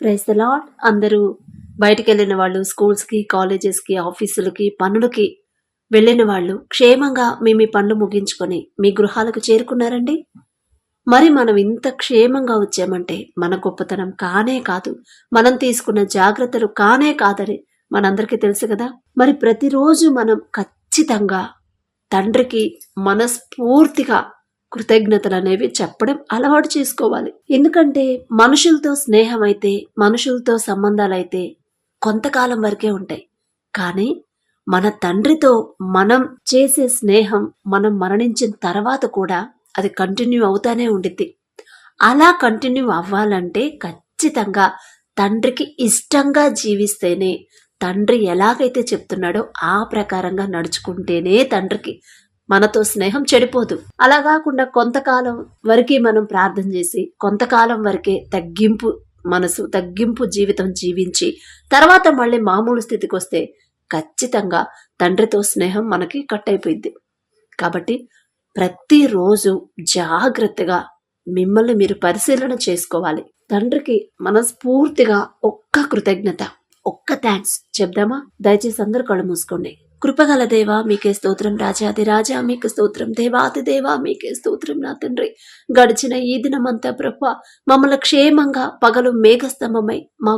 Price the lord అందరూ బయటికి వెళ్ళిన వాళ్ళు స్కూల్స్కి కాలేజెస్కి ఆఫీసులకి పనులకి వెళ్ళిన వాళ్ళు క్షేమంగా మీ మీ పనులు ముగించుకొని మీ గృహాలకు చేరుకున్నారండి? మరి మనం ఇంత క్షేమంగా వచ్చామంటే మన గొప్పతనం కానే కాదు. మనం తీసుకున్న జాగ్రత్తలు కానే కాదని మనందరికీ తెలుసు కదా? మరి ప్రతిరోజు మనం ఖచ్చితంగా తండ్రికి మనస్ఫూర్తిగా కృతజ్ఞతలు అనేవి చెప్పడం అలవాటు చేసుకోవాలి. ఎందుకంటే మనుషులతో స్నేహం అయితే మనుషులతో సంబంధాలైతే కొంతకాలం వరకే ఉంటాయి. కానీ మన తండ్రితో మనం చేసే స్నేహం మనం మరణించిన తర్వాత కూడా అది కంటిన్యూ అవుతానే ఉండిద్ది. అలా కంటిన్యూ అవ్వాలంటే ఖచ్చితంగా తండ్రికి ఇష్టంగా జీవిస్తేనే తండ్రి ఎలాగైతే చెప్తున్నాడో ఆ ప్రకారంగా నడుచుకుంటేనే తండ్రికి మనతో స్నేహం చెడిపోదు. అలా కాకుండా కొంతకాలం వరకే మనం ప్రార్థన చేసి కొంతకాలం వరకే తగ్గింపు మనసు తగ్గింపు జీవితం జీవించి తర్వాత మళ్ళీ మామూలు స్థితికి వస్తే ఖచ్చితంగా తండ్రితో స్నేహం మనకి కట్ అయిపోయింది కాబట్టి ప్రతిరోజు జాగ్రత్తగా మిమ్మల్ని మీరు పరిశీలన చేసుకోవాలి. తండ్రికి మనస్ఫూర్తిగా ఒక్క కృతజ్ఞత ఒక్క థ్యాంక్స్ చెప్దామా? దయచేసి అందరూ కళ్ళు మూసుకోండి. కృపగల దేవా మీకే స్తోత్రం రాజాది రాజా మీకు స్తోత్రం దేవాది దేవా మీకే స్తోత్రం నా తండ్రి. గడిచిన ఈ దినమంతా ప్రభు మమ్మల్ని క్షేమంగా పగలు మేఘస్తంభమై మా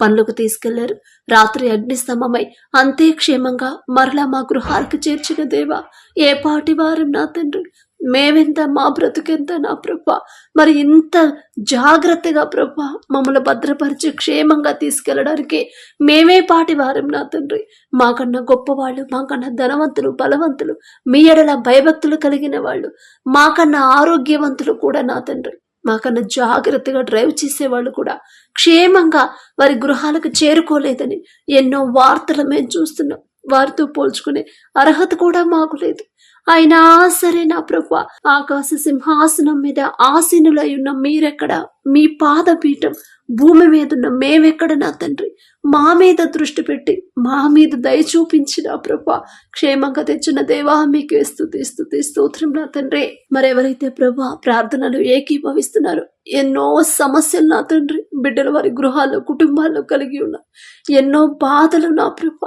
పనులకు తీసుకెళ్ళారు. రాత్రి అగ్నిస్తంభమై అంతే క్షేమంగా మరలా మా గృహాలకు చేర్చిన దేవా ఏ పాటి వారం నా తండ్రి. మేమెంత మా బ్రతుకెంత నా ప్రభ? మరి ఇంత జాగ్రత్తగా ప్రభ మమ్మల్ని భద్రపరిచి క్షేమంగా తీసుకెళ్ళడానికి మేమే పాటి వారం నా తండ్రి. మాకన్నా గొప్పవాళ్ళు మాకన్నా ధనవంతులు బలవంతులు మీ ఎడల భయభక్తులు కలిగిన వాళ్ళు మాకన్నా ఆరోగ్యవంతులు కూడా నా తండ్రి. మాకన్నా జాగ్రత్తగా డ్రైవ్ చేసేవాళ్ళు కూడా క్షేమంగా వారి గృహాలకు చేరుకోలేదని ఎన్నో వార్తలు మేము చూస్తున్నాం. వారితో పోల్చుకునే అర్హత కూడా మాకు లేదు. అయినా సరే నా ప్రభు ఆకాశ సింహాసనం మీద ఆసీనులై ఉన్న మీరెక్కడ? మీ పాదపీఠం భూమి మీద ఉన్న మేమెక్కడ నా తండ్రి? మా మీద దృష్టి పెట్టి మా మీద దయ చూపించిన ప్రభా క్షేమంగా తెచ్చిన దేవా మీకు స్థుతి స్థుతి స్తోత్రం నా తండ్రి. మరెవరైతే ప్రభా ప్రార్థనలు ఏకీభవిస్తున్నారు ఎన్నో సమస్యలు నా తండ్రి బిడ్డలు వారి గృహాల్లో కుటుంబాల్లో కలిగి ఉన్నారు ఎన్నో బాధలు నా ప్రభ.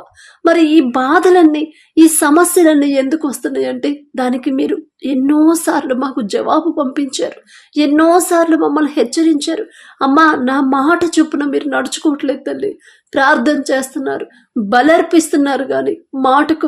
మరి ఈ బాధలన్నీ ఈ సమస్యలన్నీ ఎందుకు వస్తున్నాయి అంటే దానికి మీరు ఎన్నోసార్లు మాకు జవాబు పంపించారు. ఎన్నోసార్లు మమ్మల్ని హెచ్చరించారు. అమ్మా నా మాట చొప్పున మీరు నడుచుకోవట్లేదు తల్లి. ప్రార్థన చేస్తున్నారు. బలర్పిస్తున్నారు కానీ మాటకు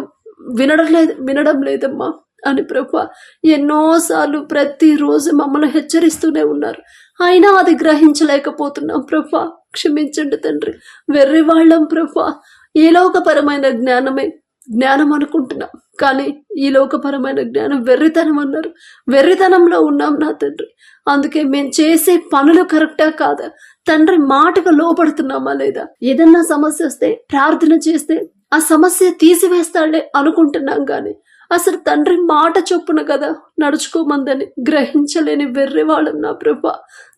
వినడం లేదు వినడం లేదమ్మా అని ప్రభు ఎన్నోసార్లు ప్రతిరోజు మమ్మల్ని హెచ్చరిస్తూనే ఉన్నారు. అయినా అది గ్రహించలేకపోతున్నాం ప్రభా. క్షమించండి తండ్రి. వెర్రివాళ్ళం ప్రభా. లోకపరమైన జ్ఞానమే జ్ఞానం అనుకుంటున్నాం. కానీ ఈ లోకపరమైన జ్ఞానం వెర్రితనం అన్నారు. వెర్రితనంలో ఉన్నాం నా తండ్రి. అందుకే మేము చేసే పనులు కరెక్టా కాదా? తండ్రి మాటకు లోపడుతున్నామా లేదా? ఏదన్నా సమస్య వస్తే ప్రార్థన చేస్తే ఆ సమస్య తీసివేస్తాడే అనుకుంటున్నాం కానీ అసలు తండ్రి మాట చొప్పున కదా నడుచుకోమందని గ్రహించలేని వెర్రివాళ్ళం నా ప్రభ.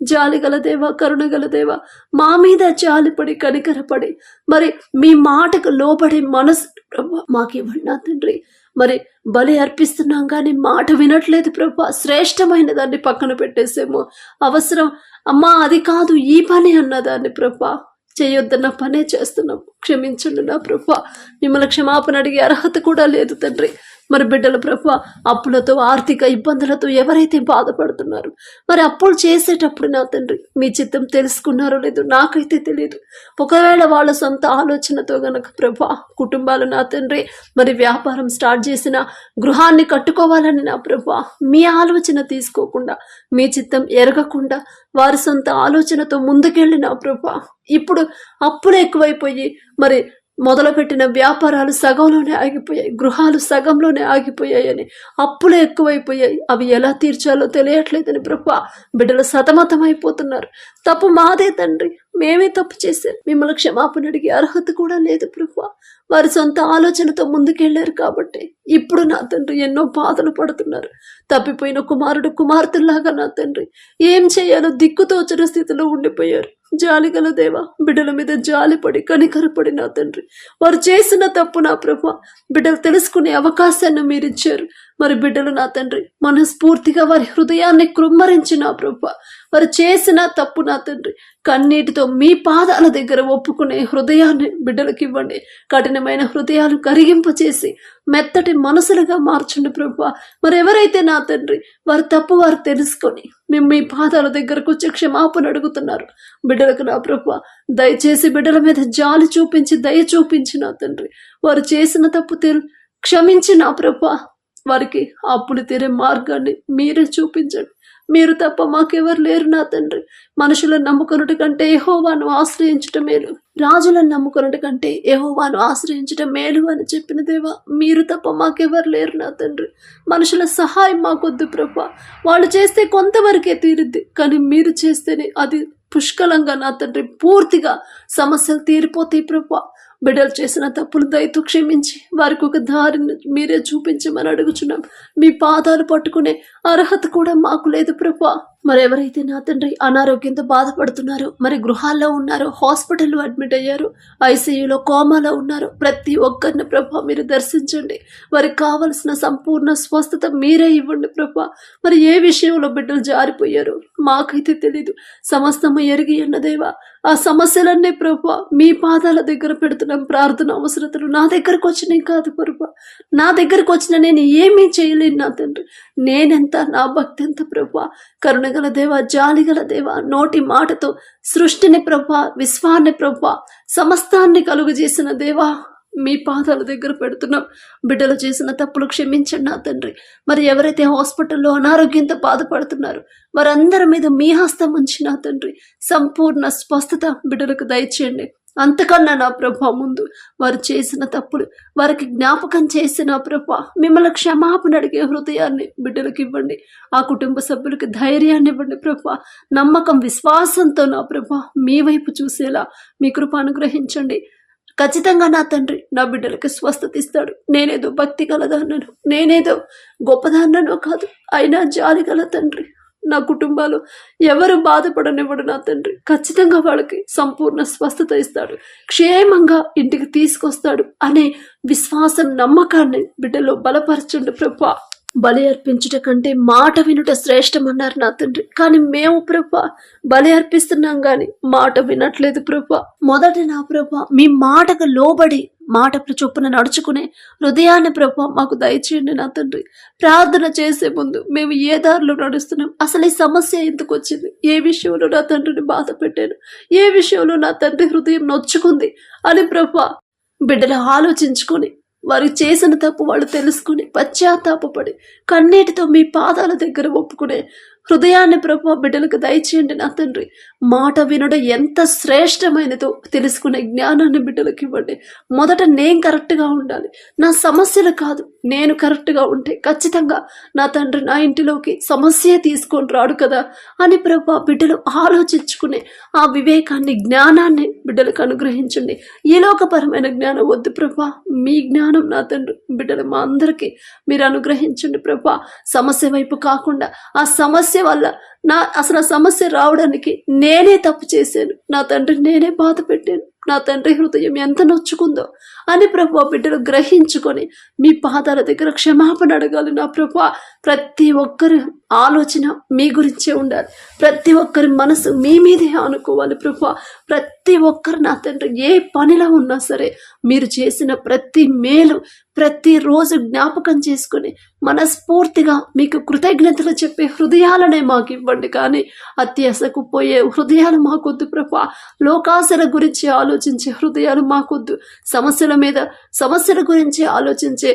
జాలి గల దేవా కరుణ గల దేవా మా మీద జాలిపడి కనికరపడి మరి మీ మాటకు లోబడే మనసు ప్రభ మాకివ్వండి నా తండ్రి. మరి బలి అర్పిస్తున్నాం కానీ మాట వినట్లేదు ప్రభా. శ్రేష్టమైన దాన్ని పక్కన పెట్టేసేమో. అవసరం అమ్మా అది కాదు ఈ పని అన్నదాన్ని ప్రభా. చేయొద్దన్న పనే చేస్తున్నాం. క్షమించండి నా ప్రభా. మిమ్మల్ని క్షమాపణ అడిగే అర్హత కూడా లేదు తండ్రి. మరి బిడ్డల ప్రభు అప్పులతో ఆర్థిక ఇబ్బందులతో ఎవరైతే బాధపడుతున్నారు మరి అప్పులు చేసేటప్పుడు నా తండ్రి మీ చిత్తం తెలుసుకున్నారో లేదో నాకైతే తెలియదు ఒకవేళ వాళ్ళ సొంత ఆలోచనతో గనక ప్రభు కుటుంబాలు నా తండ్రి మరి వ్యాపారం స్టార్ట్ చేసిన గృహాన్ని కట్టుకోవాలని నా ప్రభు మీ ఆలోచన తీసుకోకుండా మీ చిత్తం ఎరగకుండా వారి సొంత ఆలోచనతో ముందుకెళ్ళిన ప్రభా ఇప్పుడు అప్పులు ఎక్కువైపోయి మరి మొదలుపెట్టిన వ్యాపారాలు సగంలోనే ఆగిపోయాయి. గృహాలు సగంలోనే ఆగిపోయాయని అప్పులు ఎక్కువైపోయాయి. అవి ఎలా తీర్చాలో తెలియట్లేదని ప్రభా బిడ్డలు సతమతమైపోతున్నారు. తప్పు మాదే తండ్రి. మేమే తప్పు చేశాం. మిమ్మల్ని క్షమాపణ అడిగే అర్హత కూడా లేదు ప్రభు వారి సొంత ఆలోచనతో ముందుకెళ్ళారు కాబట్టి ఇప్పుడు నా తండ్రి ఎన్నో బాధలు పడుతున్నారు. తప్పిపోయిన కుమారుడు కుమార్తెలాగా నా తండ్రి ఏం చేయాలో దిక్కుతోచని స్థితిలో ఉండిపోయారు. జాలిగల దేవా బిడ్డల మీద జాలిపడి కనికరపడి నా తండ్రి. వారు చేసిన తప్పు నా ప్రభు బిడ్డలు తెలుసుకునే అవకాశాన్ని మీరు ఇచ్చారు మరి బిడ్డలు నా తండ్రి మనస్ఫూర్తిగా వారి హృదయాన్ని కృమ్మరించి నా వారు చేసిన తప్పు నా తండ్రి. కన్నీటితో మీ పాదాల దగ్గర ఒప్పుకునే హృదయాన్ని బిడ్డలకు ఇవ్వండి. కఠినమైన హృదయాలు కరిగింపచేసి మెత్తటి మనసులుగా మార్చండి ప్రభు. మరి ఎవరైతే నా తండ్రి వారి తప్పు వారు తెలుసుకొని మేము మీ పాదాల దగ్గరకు వచ్చి క్షమాపణ అడుగుతున్నారు. బిడ్డలకు నా ప్రభు దయచేసి బిడ్డల మీద జాలి చూపించి దయ చూపించి నా తండ్రి. వారు చేసిన తప్పు తెలు క్షమించి నా ప్రభు. వారికి అప్పులు తీరే మార్గాన్ని మీరే చూపించండి. మీరు తప్ప మాకెవరు లేరు నా తండ్రి. మనుషులను నమ్ముకున్నటి కంటే యెహోవాను ఆశ్రయించటం మేలు. రాజులను నమ్ముకున్నటి కంటే యెహోవాను ఆశ్రయించటం మేలు అని చెప్పిన దేవా మీరు తప్ప మాకెవరు లేరు నా తండ్రి. మనుషుల సహాయం మాకొద్దు ప్రభా. వాళ్ళు చేస్తే కొంతవరకే తీరుద్ది కానీ మీరు చేస్తేనే అది పుష్కలంగా నా తండ్రి. పూర్తిగా సమస్యలు తీరిపోతాయి ప్రభా. బిడ్డలు చేసిన తప్పులు దయతో క్షమించి వారికి ఒక దారిని మీరే చూపించమని అడుగుచున్నాం. మీ పాదాలు పట్టుకునే అర్హత కూడా మాకు లేదు ప్రభా మరి ఎవరైతే నా తండ్రి అనారోగ్యంతో బాధపడుతున్నారో మరి గృహాల్లో ఉన్నారో హాస్పిటల్లో అడ్మిట్ అయ్యారు ఐసీయూలో కోమాలో ఉన్నారు ప్రతి ఒక్కరిని ప్రభా మీరు దర్శించండి. వారికి కావలసిన సంపూర్ణ స్వస్థత మీరే ఇవ్వండి ప్రభా మరి ఏ విషయంలో బిడ్డలు జారిపోయారు మాకైతే తెలీదు. సమస్తము ఎరిగి అన్నదేవా ఆ సమస్యలన్నీ ప్రభా మీ పాదాల దగ్గర పెడుతున్నాం. ప్రార్థన అవసరతలు నా దగ్గరకు వచ్చినాయి కాదు ప్రభా. నా దగ్గరకు వచ్చిన నేను ఏమీ చేయలేను నా తండ్రి. నేనెంత నా భక్తి ఎంత ప్రభా. కరుణగల దేవ జాలిగల దేవ నోటి మాటతో సృష్టిని ప్రభా విశ్వాన్ని ప్రభా సమస్తాన్ని కలుగజేసిన దేవా. మీ పాదాల దగ్గర పెడుతున్నాం బిడ్డలు చేసిన తప్పులు క్షమించండి నా తండ్రి. మరి ఎవరైతే హాస్పిటల్లో అనారోగ్యంతో బాధపడుతున్నారో వారందరి మీద మీ హస్తం ఉంచి నా తండ్రి. సంపూర్ణ స్వస్థత బిడ్డలకు దయచేయండి. అంతకన్నా నా ప్రభ ముందు వారు చేసిన తప్పులు వారికి జ్ఞాపకం చేసిన ప్రభ మిమ్మల్ని క్షమాపణ అడిగే హృదయాన్ని బిడ్డలకు ఇవ్వండి. ఆ కుటుంబ సభ్యులకి ధైర్యాన్ని ఇవ్వండి ప్రభ. నమ్మకం విశ్వాసంతో నా ప్రభ మీ వైపు చూసేలా మీ కృప అనుగ్రహించండి. ఖచ్చితంగా నా తండ్రి నా బిడ్డలకి స్వస్థత ఇస్తాడు. నేనేదో భక్తి కలదాన్నను నేనేదో గొప్పదాన్నను కాదు అయినా జాలి గల తండ్రి. నా కుటుంబాలు ఎవరు బాధపడనివ్వడు నా తండ్రి. ఖచ్చితంగా వాళ్ళకి సంపూర్ణ స్వస్థత ఇస్తాడు. క్షేమంగా ఇంటికి తీసుకొస్తాడు అనే విశ్వాసం నమ్మకాన్ని బిడ్డలో బలపరచండు ప్రభా. బలి అర్పించుట కంటే మాట వినుట శ్రేష్టమన్నారు నా తండ్రి. కానీ మేము ప్రభ బలి అర్పిస్తున్నాం గాని మాట వినట్లేదు ప్రభ. మొదట నా ప్రభ మీ మాటకు లోబడి మాట చొప్పున నడుచుకునే హృదయాన్ని ప్రభా మాకు దయచేయండి నా తండ్రి. ప్రార్థన చేసే ముందు మేము ఏ దారిలో నడుస్తున్నాం? అసలు ఈ సమస్య ఎందుకు వచ్చింది? ఏ విషయంలో నా తండ్రిని బాధ పెట్టాను? ఏ విషయంలో నా తండ్రి హృదయం నొచ్చుకుంది? అని ప్రభ బిడ్డలు ఆలోచించుకొని వారు చేసిన తప్పు వాళ్ళు తెలుసుకుని పశ్చాత్తాపడి కన్నీటితో మీ పాదాల దగ్గర ఒప్పుకునే హృదయాన్ని ప్రభు బిడ్డలకు దయచేయండి నా తండ్రి. మాట వినడం ఎంత శ్రేష్టమైనదో తెలుసుకునే జ్ఞానాన్ని బిడ్డలకు ఇవ్వండి. మొదట నేను కరెక్ట్గా ఉండాలి. నా సమస్యలు కాదు నేను కరెక్ట్గా ఉంటే ఖచ్చితంగా నా తండ్రి నా ఇంటిలోకి సమస్య తీసుకొని రాడు కదా అని ప్రభా బిడ్డలు ఆలోచించుకునే ఆ వివేకాన్ని జ్ఞానాన్ని బిడ్డలకు అనుగ్రహించండి. ఈ లోకపరమైన జ్ఞానం వద్దు ప్రభా మీ జ్ఞానం నా తండ్రి. బిడ్డలు మా అందరికీ మీరు అనుగ్రహించండి ప్రభా సమస్య వైపు కాకుండా ఆ సమస్య వల్ల నా అసలు ఆ సమస్య రావడానికి నేనే తప్పు చేశాను. నా తండ్రి నేనే బాధ పెట్టాను. నా తండ్రి హృదయం ఎంత నొచ్చుకుందో అని ప్రభు బిడ్డలు గ్రహించుకొని మీ పాదాల దగ్గర క్షమాపణ అడగాలి. నా ప్రభు ప్రతి ఒక్కరి ఆలోచన మీ గురించే ఉండాలి. ప్రతి ఒక్కరి మనసు మీ మీదే అనుకోవాలి. ప్రభు ప్రతి ఒక్కరు నా తండ్రి ఏ పనిలో ఉన్నా సరే మీరు చేసిన ప్రతి మేలు ప్రతిరోజు జ్ఞాపకం చేసుకుని మనస్ఫూర్తిగా మీకు కృతజ్ఞతలు చెప్పే హృదయాలనే మాకు ఇవ్వండి. కానీ అత్యాశకు పోయే హృదయాలు మాకొద్దు ప్రభా. లోకాశల గురించి ఆలోచించే హృదయాలు మాకొద్దు. సమస్యల మీద సమస్యల గురించి ఆలోచించే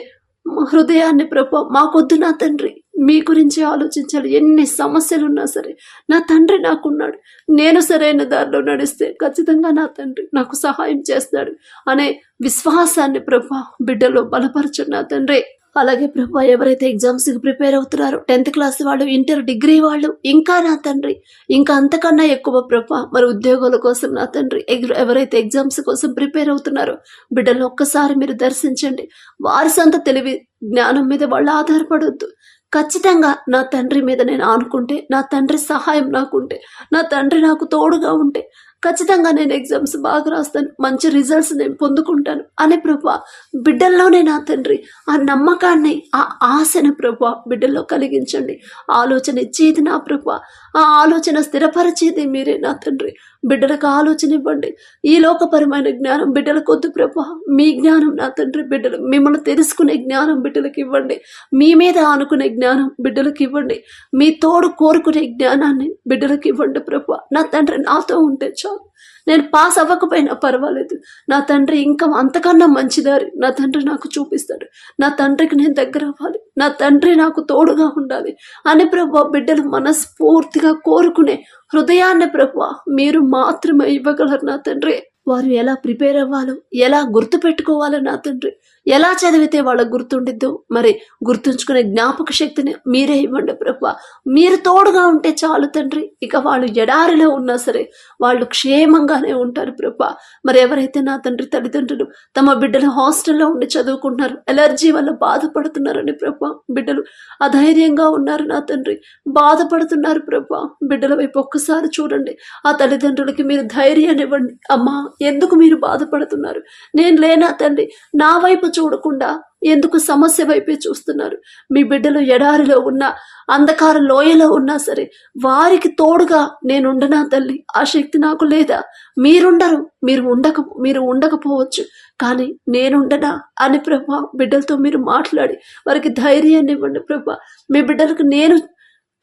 హృదయాన్ని ప్రభా మాకొద్దు నా తండ్రి. మీ గురించి ఆలోచించాలి. ఎన్ని సమస్యలు ఉన్నా సరే నా తండ్రి నాకున్నాడు. నేను సరైన దారిలో నడిస్తే ఖచ్చితంగా నా తండ్రి నాకు సహాయం చేస్తాడు అనే విశ్వాసాన్ని ప్రభా బిడ్డలో బలపరచు నా తండ్రి. అలాగే ప్రభా ఎవరైతే ఎగ్జామ్స్కి ప్రిపేర్ అవుతున్నారో టెన్త్ క్లాస్ వాళ్ళు ఇంటర్ డిగ్రీ వాళ్ళు ఇంకా నా తండ్రి ఇంకా అంతకన్నా ఎక్కువ ప్రభా మరి ఉద్యోగాల కోసం నా తండ్రి ఎగ్- ఎవరైతే ఎగ్జామ్స్ కోసం ప్రిపేర్ అవుతున్నారో బిడ్డలు ఒక్కసారి మీరు దర్శించండి. వారి సొంత తెలివి జ్ఞానం మీద వాళ్ళు ఆధారపడొద్దు. ఖచ్చితంగా నా తండ్రి మీద నేను ఆనుకుంటే నా తండ్రి సహాయం నాకుంటే నా తండ్రి నాకు తోడుగా ఉంటే ఖచ్చితంగా నేను ఎగ్జామ్స్ బాగా రాస్తాను మంచి రిజల్ట్స్ నేను పొందుకుంటాను అని ప్రభా బిడ్డల్లోనే నా తండ్రి. ఆ నమ్మకాన్ని ఆ ఆశను ప్రభా బిడ్డల్లో కలిగించండి. ఆలోచన ఇచ్చేది నా ప్రభా. ఆ ఆలోచన స్థిరపరిచేది మీరే నా తండ్రి. బిడ్డలకు ఆలోచన ఇవ్వండి ఈ లోకపరమైన జ్ఞానం బిడ్డలకు వద్దు ప్రభా. మీ జ్ఞానం నా తండ్రి బిడ్డలు మిమ్మల్ని తెలుసుకునే జ్ఞానం బిడ్డలకు ఇవ్వండి. మీ మీద ఆనుకునే జ్ఞానం బిడ్డలకు ఇవ్వండి. మీ తోడు కోరుకునే జ్ఞానాన్ని బిడ్డలకు ఇవ్వండి ప్రభా. నా తండ్రి నాతో ఉంటే చాలు. నేను పాస్ అవ్వకపోయినా పర్వాలేదు. నా తండ్రి ఇంకా అంతకన్నా మంచిదారి. నా తండ్రి నాకు చూపిస్తాడు. నా తండ్రికి నేను దగ్గర అవ్వాలి. నా తండ్రి నాకు తోడుగా ఉండాలి అని ప్రభా బిడ్డలు మనస్ఫూర్తిగా కోరుకునే హృదయాన్ని ప్రభు మీరు మాత్రమే ఇవ్వగలరు నా తండ్రి. వారు ఎలా ప్రిపేర్ అవ్వాలో ఎలా గుర్తు పెట్టుకోవాలో నా తండ్రి. ఎలా చదివితే వాళ్ళకు గుర్తుండిద్దో? మరి గుర్తుంచుకునే జ్ఞాపక శక్తిని మీరే ఇవ్వండి ప్రభా. మీరు తోడుగా ఉంటే చాలు తండ్రి. ఇక వాళ్ళు ఎడారిలో ఉన్నా సరే వాళ్ళు క్షేమంగానే ఉంటారు ప్రభా. మరి ఎవరైతే నా తండ్రి తల్లిదండ్రులు తమ బిడ్డలు హాస్టల్లో ఉండి చదువుకుంటున్నారు ఎలర్జీ వల్ల బాధపడుతున్నారని ప్రభు. బిడ్డలు అధైర్యంగా ఉన్నారు నా తండ్రి. బాధపడుతున్నారు ప్రభా. బిడ్డల వైపు ఒక్కసారి చూడండి. ఆ తల్లిదండ్రులకి మీరు ధైర్యాన్ని ఇవ్వండి. అమ్మా ఎందుకు మీరు బాధపడుతున్నారు? నేను లేనా తండ్రి? నా వైపు చూడకుండా ఎందుకు సమస్య వైపే చూస్తున్నారు? మీ బిడ్డలు ఎడారిలో ఉన్న అంధకార లోయలో ఉన్నా సరే వారికి తోడుగా నేనుండనా తల్లి? ఆ శక్తి నాకు లేదా? మీరుండరు మీరు ఉండక మీరు ఉండకపోవచ్చు కానీ నేనుండనా అని ప్రభా బిడ్డలతో మీరు మాట్లాడి వారికి ధైర్యాన్ని ఇవ్వండి ప్రభా. మీ బిడ్డలకు నేను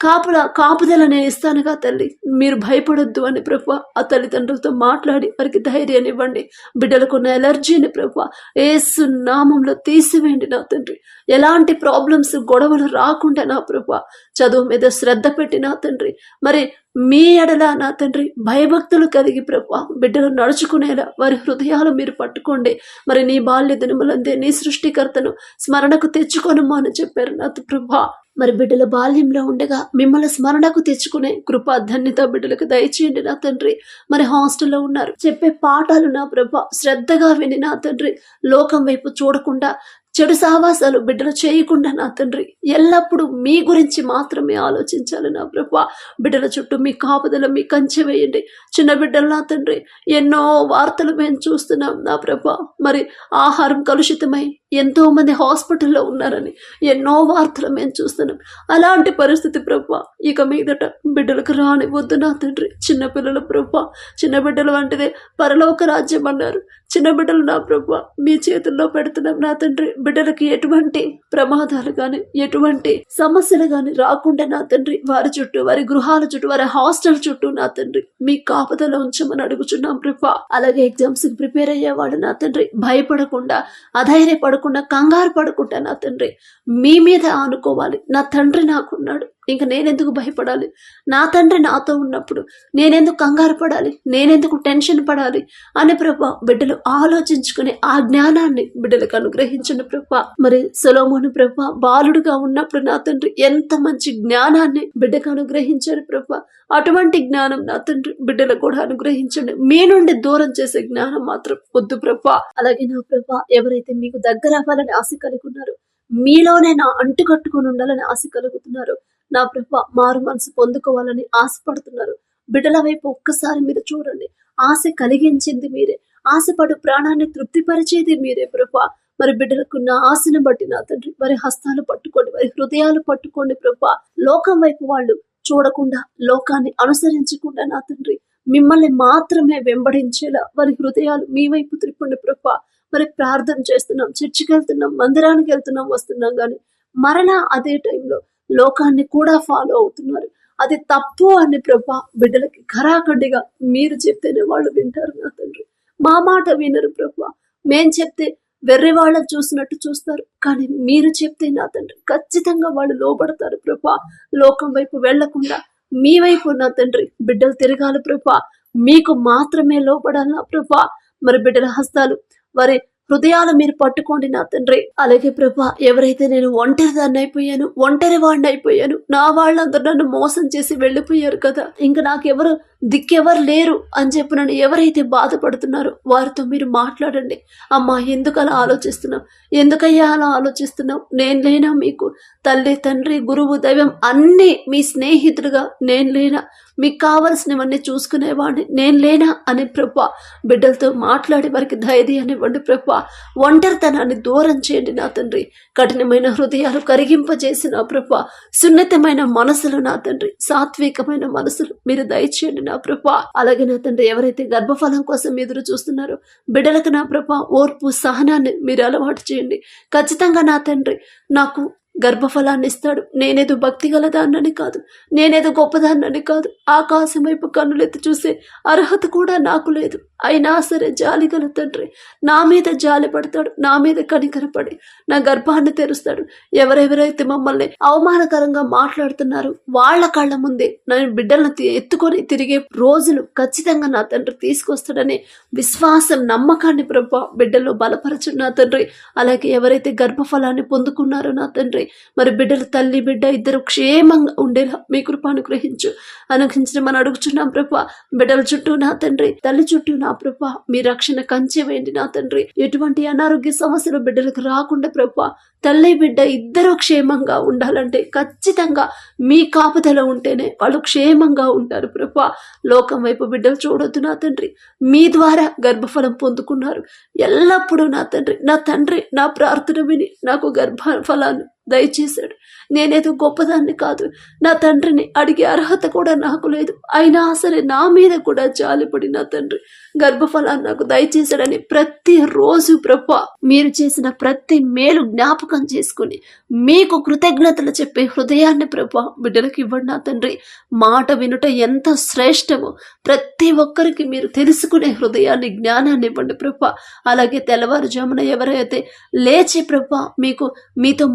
కాపుల కాపుదల నేను ఇస్తానుగా తల్లి. మీరు భయపడొద్దు అని ప్రభు ఆ తల్లిదండ్రులతో మాట్లాడి వారికి ధైర్యాన్ని ఇవ్వండి బిడ్డలకున్న ఎలర్జీని ప్రభు ఏసు నామంలో తీసివేయండి నా తండ్రి. ఎలాంటి ప్రాబ్లమ్స్ గొడవలు రాకుండా నా ప్రభు చదువు మీద శ్రద్ధ పెట్టి నా తండ్రి మరి మీ ఎడల నా తండ్రి భయభక్తులు కలిగి ప్రభా బిడ్డలు నడుచుకునేలా వారి హృదయాలు మీరు పట్టుకోండి. మరి నీ బాల్య దినములందే నీ సృష్టికర్తను స్మరణకు తెచ్చుకొనమ్మా అని చెప్పారు నా ప్రభా. మరి బిడ్డల బాల్యంలో ఉండగా మిమ్మల్ని స్మరణకు తెచ్చుకునే కృపా ధన్యత బిడ్డలకు దయచేయండి నా తండ్రి. మరి హాస్టల్లో ఉన్నారు చెప్పే పాఠాలు నా ప్రభా శ్రద్ధగా విని నా తండ్రి లోకం వైపు చూడకుండా చెడు సావాసాలు బిడ్డలు చేయకుండా నా తండ్రి ఎల్లప్పుడూ మీ గురించి మాత్రమే ఆలోచించాలి నా ప్రభా. బిడ్డల చుట్టూ మీ కాపుదల మీ కంచె వేయండి. చిన్న బిడ్డలు నా తండ్రి ఎన్నో వార్తలు మేము చూస్తున్నాం నా ప్రభు. మరి ఆహారం కలుషితమై ఎంతో మంది హాస్పిటల్లో ఉన్నారని ఎన్నో వార్తలు మేము చూస్తున్నాం. అలాంటి పరిస్థితి ప్రభా ఇక మీదట బిడ్డలకు రానివ్వద్దు నా తండ్రి. చిన్నపిల్లల ప్రభా చిన్న బిడ్డలు వంటిదే పరలోక రాజ్యం అన్నారు. చిన్న బిడ్డలు నా ప్రభు మీ చేతుల్లో పెడుతున్నాం నా తండ్రి. బిడ్డలకి ఎటువంటి ప్రమాదాలు కానీ ఎటువంటి సమస్యలు గాని రాకుండా నా తండ్రి వారి చుట్టూ వారి గృహాల చుట్టూ వారి హాస్టల్ చుట్టూ నా తండ్రి మీ కాపుదల ఉంచమని అడుగుచున్నాం ప్రభు. అలాగే ఎగ్జామ్స్కి ప్రిపేర్ అయ్యేవాడు నా తండ్రి. భయపడకుండా అధైర్యపడకుండా కంగారు పడకుండా నా తండ్రి మీ మీద ఆనుకోవాలి. నా తండ్రి నాకున్నాడు. ఇంక నేనెందుకు భయపడాలి? నా తండ్రి నాతో ఉన్నప్పుడు నేనెందుకు కంగారు పడాలి? నేనెందుకు టెన్షన్ పడాలి? అని ప్రభా బిడ్డలు ఆలోచించుకునే ఆ జ్ఞానాన్ని బిడ్డలకు అనుగ్రహించిన ప్రభా. మరి సొలోమోను ప్రభా బాలుడుగా ఉన్నప్పుడు నా తండ్రి ఎంత మంచి జ్ఞానాన్ని బిడ్డకు అనుగ్రహించారు ప్రభా. అటువంటి జ్ఞానం నా తండ్రి బిడ్డలకు కూడా అనుగ్రహించండి. మీ నుండి దూరం చేసే జ్ఞానం మాత్రం వద్దు ప్రభా. అలాగే నా ప్రభా ఎవరైతే మీకు దగ్గర అవ్వాలని ఆశ కలిగి ఉన్నారో మీలోనే నా అంటుకట్టుకుని ఉండాలని ఆశ కలుగుతున్నారు. నా ప్రభ మారు మనసు పొందుకోవాలని ఆశపడుతున్నారు. బిడ్డల వైపు ఒక్కసారి మీరు చూడండి. ఆశ కలిగించింది మీరే. ఆశపడు ప్రాణాన్ని తృప్తిపరిచేది మీరే ప్రభా. మరి బిడ్డలకున్న ఆశను బట్టి నా తండ్రి వారి హస్తాలు పట్టుకోండి వారి హృదయాలు పట్టుకోండి ప్రభా. లోకం వైపు వాళ్ళు చూడకుండా లోకాన్ని అనుసరించకుండా నా తండ్రి మిమ్మల్ని మాత్రమే వెంబడించేలా వారి హృదయాలు మీ వైపు త్రిప్పండి ప్రభా. మరి ప్రార్థన చేస్తున్నాం చర్చికి వెళ్తున్నాం మందిరానికి వెళ్తున్నాం వస్తున్నాం కానీ మరలా అదే టైంలో లోకాన్ని కూడా ఫాలో అవుతున్నారు. అది తప్పు అని ప్రభా బిడ్డలకి ఖరాఖండిగా మీరు చెప్తేనే వాళ్ళు వింటారు నా తండ్రి. మా మాట వినరు ప్రభా. మేం చెప్తే వెర్రి వాళ్ళని చూసినట్టు చూస్తారు. కానీ మీరు చెప్తే నా తండ్రి ఖచ్చితంగా వాళ్ళు లోబడతారు ప్రభా. లోకం వైపు వెళ్ళకుండా మీ వైపు నా తండ్రి బిడ్డలు తిరగాలి ప్రభా. మీకు మాత్రమే లోబడాలి నా ప్రభా? మరి బిడ్డల హస్తాలు వారి హృదయాలు మీరు పట్టుకోండి నా తండ్రి. అలాగే ప్రభా ఎవరైతే నేను ఒంటరి దాన్ని అయిపోయాను ఒంటరి వాడిని అయిపోయాను నా వాళ్ళందరూ నన్ను మోసం చేసి వెళ్ళిపోయారు కదా. ఇంకా నాకెవరు దిక్కెవరు లేరు అని చెప్పి నన్ను ఎవరైతే బాధపడుతున్నారో వారితో మీరు మాట్లాడండి. అమ్మా ఎందుకు అలా ఆలోచిస్తున్నావు? ఎందుకయ్యా అలా ఆలోచిస్తున్నావు? నేను లేనా మీకు? తల్లి తండ్రి గురువు దైవం అన్నీ మీ స్నేహితుడుగా నేను లేనా? మీకు కావలసినవన్నీ చూసుకునేవాడిని నేను లేనా? అని ప్రభా బిడ్డలతో మాట్లాడి వారికి ధైర్యాన్ని ఇవ్వండి ప్రభా. ఒంటరితనాన్ని దూరం చేయండి నా తండ్రి. కఠినమైన హృదయాలు కరిగింపజేసి నా ప్రభా. సున్నితమైన మనసులు నా తండ్రి. సాత్వికమైన మనసులు మీరు దయచేయండి నా ప్రభా. అలాగే నా తండ్రి ఎవరైతే గర్భఫలం కోసం ఎదురు చూస్తున్నారో బిడ్డలకు నా ప్రభా ఓర్పు సహనాన్ని మీరు అలవాటు చేయండి. ఖచ్చితంగా నా తండ్రి నాకు గర్భఫలాన్ని ఇస్తాడు. నేనేదో భక్తి గలదాన్నని కాదు. నేనేదో గొప్పదాన్నని కాదు. ఆకాశం వైపు కన్నులెత్తి చూసే అర్హత కూడా నాకు లేదు. అయినా సరే జాలి గల తండ్రి నా మీద జాలి పడతాడు. నా మీద కనికరపడి నా గర్భాన్ని తెరుస్తాడు. ఎవరెవరైతే మమ్మల్ని అవమానకరంగా మాట్లాడుతున్నారు వాళ్ళ కళ్ళ ముందే నేను బిడ్డలను ఎత్తుకొని తిరిగే రోజులు ఖచ్చితంగా నా తండ్రి తీసుకొస్తాడనే విశ్వాసం నమ్మకాన్ని ప్రభా బిడ్డల్లో బలపరచు నా తండ్రి. అలాగే ఎవరైతే గర్భఫలాన్ని పొందుకున్నారో నా తండ్రి మరి బిడ్డల తల్లి బిడ్డ ఇద్దరు క్షేమంగా ఉండేలా మీ కృప అనుగ్రహించు. అనుగ్రహించడం మనం అడుగుచున్నాం ప్రభా. బిడ్డల చుట్టూ నా తండ్రి తల్లి చుట్టూ నా ప్రభా. మీ రక్షణ కంచె వేయండి నా తండ్రి. ఎటువంటి అనారోగ్య సమస్యలు బిడ్డలకు రాకుండా ప్రభా. తల్లి బిడ్డ ఇద్దరు క్షేమంగా ఉండాలంటే ఖచ్చితంగా మీ కాపుదల ఉంటేనే వాళ్ళు క్షేమంగా ఉంటారు ప్రభా. లోకం వైపు బిడ్డలు చూడొద్దు నా తండ్రి. మీ ద్వారా గర్భఫలం పొందుకున్నారు. ఎల్లప్పుడూ నా తండ్రి నా తండ్రి నా ప్రార్థన విని నాకు గర్భఫలాన్ని దయచేశాడు. నేనేదో గొప్పదాన్ని కాదు. నా తండ్రిని అడిగే అర్హత కూడా నాకు లేదు. అయినా సరే నా మీద కూడా జాలిపడి నా తండ్రి గర్భఫలాన్ని నాకు దయచేశాడని ప్రతిరోజు ప్రభా మీరు చేసిన ప్రతి మేలు జ్ఞాపకం చేసుకుని మీకు కృతజ్ఞతలు చెప్పే హృదయాన్ని ప్రభా బిడ్డలకు ఇవ్వండి నా తండ్రి. మాట వినుట ఎంత శ్రేష్టమో ప్రతి ఒక్కరికి మీరు తెలుసుకునే హృదయాన్ని జ్ఞానాన్ని ఇవ్వండి ప్రభా. అలాగే తెల్లవారుజామున ఎవరైతే లేచి ప్రభా మీకు మీతో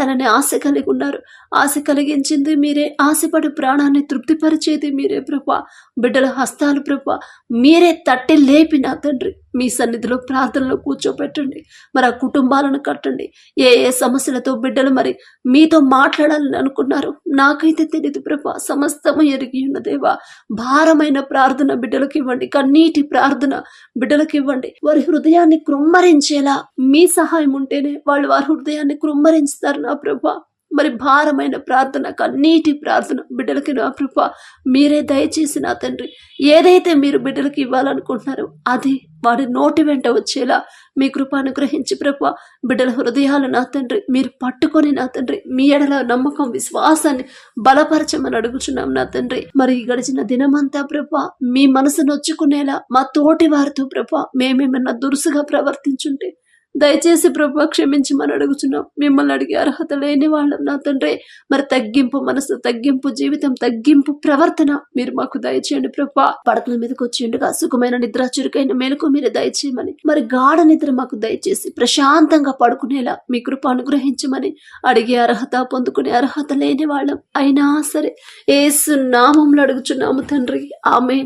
మాట్లాడాలని ఆశ కలిగి ఉన్నారు. ఆశ కలిగించింది మీరే. ఆశపడి ప్రాణాన్ని తృప్తిపరిచేది మీరే ప్రభా. బిడ్డల హస్తాలు ప్రభా. మీరే తట్టి లేపి నా తండ్రి. మీ సన్నిధిలో ప్రార్థనలో కూర్చోపెట్టండి. మరి ఆ కుటుంబాలను కట్టండి. ఏ ఏ సమస్యలతో బిడ్డలు మరి మీతో మాట్లాడాలని అనుకున్నారు నాకైతే తెలియదు ప్రభా. సమస్తము ఎరిగి ఉన్నదేవా భారమైన ప్రార్థన బిడ్డలకు ఇవ్వండి. కన్నీటి ప్రార్థన బిడ్డలకు ఇవ్వండి. వారి హృదయాన్ని కృమ్మరించేలా మీ సహాయం ఉంటేనే వాళ్ళు వారి హృదయాన్ని కృమ్మరించుతారు నా ప్రభా. మరి భారమైన ప్రార్థన కన్నీటి ప్రార్థన బిడ్డలకి నా కృప. మీరే దయచేసి నా తండ్రి ఏదైతే మీరు బిడ్డలకి ఇవ్వాలనుకుంటున్నారో అది వాడి నోటి వెంట వచ్చేలా మీ కృప అనుగ్రహించి ప్రభు. బిడ్డల హృదయాలు నా తండ్రి మీరు పట్టుకొని నా తండ్రి మీ ఎడల నమ్మకం విశ్వాసాన్ని బలపరచమని అడుగుచున్నాం నా తండ్రి. మరి గడిచిన దినమంతా ప్రభు మీ మనసు నొచ్చుకునేలా మా తోటి వారితో ప్రభ మేమేమన్నా దురుసుగా ప్రవర్తించుంటే దయచేసి ప్రభు క్షమించి మనం అడుగుచున్నాం మిమ్మల్ని అడిగే అర్హత లేని వాళ్ళం నా తండ్రి. మరి తగ్గింపు మనసు తగ్గింపు జీవితం తగ్గింపు ప్రవర్తన మీరు మాకు దయచేయండి ప్రభా పడకల మీదకి వచ్చిండగా సుఖమైన నిద్ర చురుకైన మేలుకు మీరు దయచేయమని మరి గాఢ నిద్ర మాకు దయచేసి ప్రశాంతంగా పడుకునేలా మీ కృప అనుగ్రహించమని అడిగే అర్హత పొందుకునే అర్హత లేని వాళ్ళం. అయినా సరే ఏసు నామంలో అడుగుచున్నాము తండ్రి. ఆమె